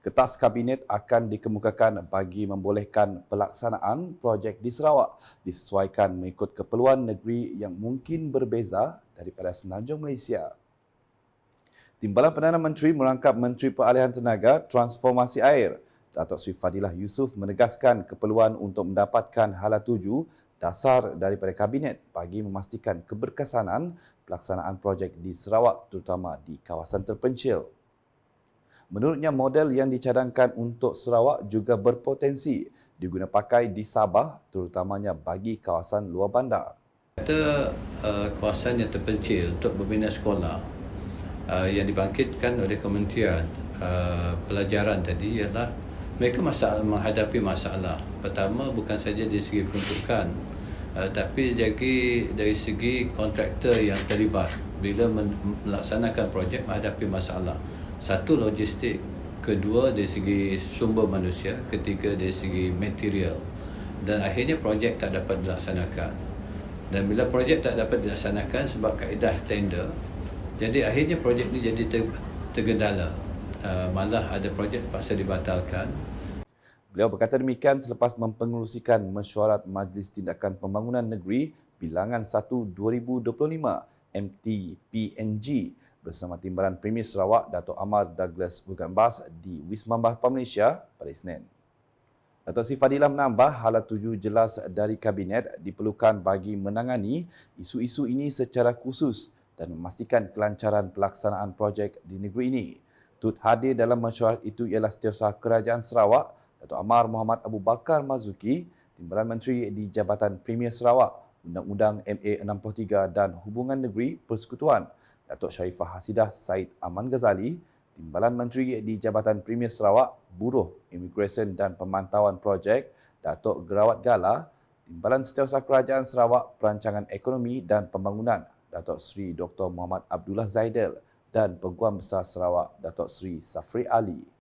Kertas Kabinet akan dikemukakan bagi membolehkan pelaksanaan projek di Sarawak disesuaikan mengikut keperluan negeri yang mungkin berbeza daripada Semenanjung Malaysia. Timbalan Perdana Menteri merangkap Menteri Peralihan Tenaga Transformasi Air. Datuk Sri Fadilah Yusof menegaskan keperluan untuk mendapatkan hala tuju dasar daripada Kabinet bagi memastikan keberkesanan pelaksanaan projek di Sarawak terutama di kawasan terpencil. Menurutnya model yang dicadangkan untuk Sarawak juga berpotensi diguna pakai di Sabah terutamanya bagi kawasan luar bandar. Kata uh, kawasan yang terpencil untuk membina sekolah uh, yang dibangkitkan oleh Kementerian uh, Pelajaran tadi ialah mereka masalah menghadapi masalah. Pertama bukan saja dari segi peruntukan uh, tapi jadi dari segi kontraktor yang terlibat bila melaksanakan projek menghadapi masalah satu logistik. Kedua dari segi sumber manusia. Ketiga dari segi material. Dan akhirnya projek tak dapat dilaksanakan. Dan bila projek tak dapat dilaksanakan sebab kaedah tender jadi akhirnya projek ni jadi ter, tergendala. Uh, malah ada projek paksa dibatalkan. Beliau berkata demikian selepas mempengerusikan mesyuarat Majlis Tindakan Pembangunan Negeri Bilangan 1 2025 MTPNG bersama Timbalan Premier Sarawak Datuk Amar Douglas Ugambas di Wisma Bapa Malaysia pada Isnin. Datuk Sri menambah hala tuju jelas dari Kabinet diperlukan bagi menangani isu-isu ini secara khusus dan memastikan kelancaran pelaksanaan projek di negeri ini. Tut hadir dalam mesyuarat itu ialah Setiausaha Kerajaan Sarawak, Datuk Amar Muhammad Abu Bakar Mazuki, Timbalan Menteri di Jabatan Premier Sarawak, Undang-Undang MA 63 dan Hubungan Negeri Persekutuan, Datuk Sharifah Hasidah Said Aman Ghazali, Timbalan Menteri di Jabatan Premier Sarawak, Buruh, Immigration dan Pemantauan Projek, Datuk Gerawat Gala, Timbalan Setiausaha Kerajaan Sarawak, Perancangan Ekonomi dan Pembangunan, Datuk Seri Dr. Muhammad Abdullah Zaidel dan Peguam Besar Sarawak, Datuk Seri Safri Ali.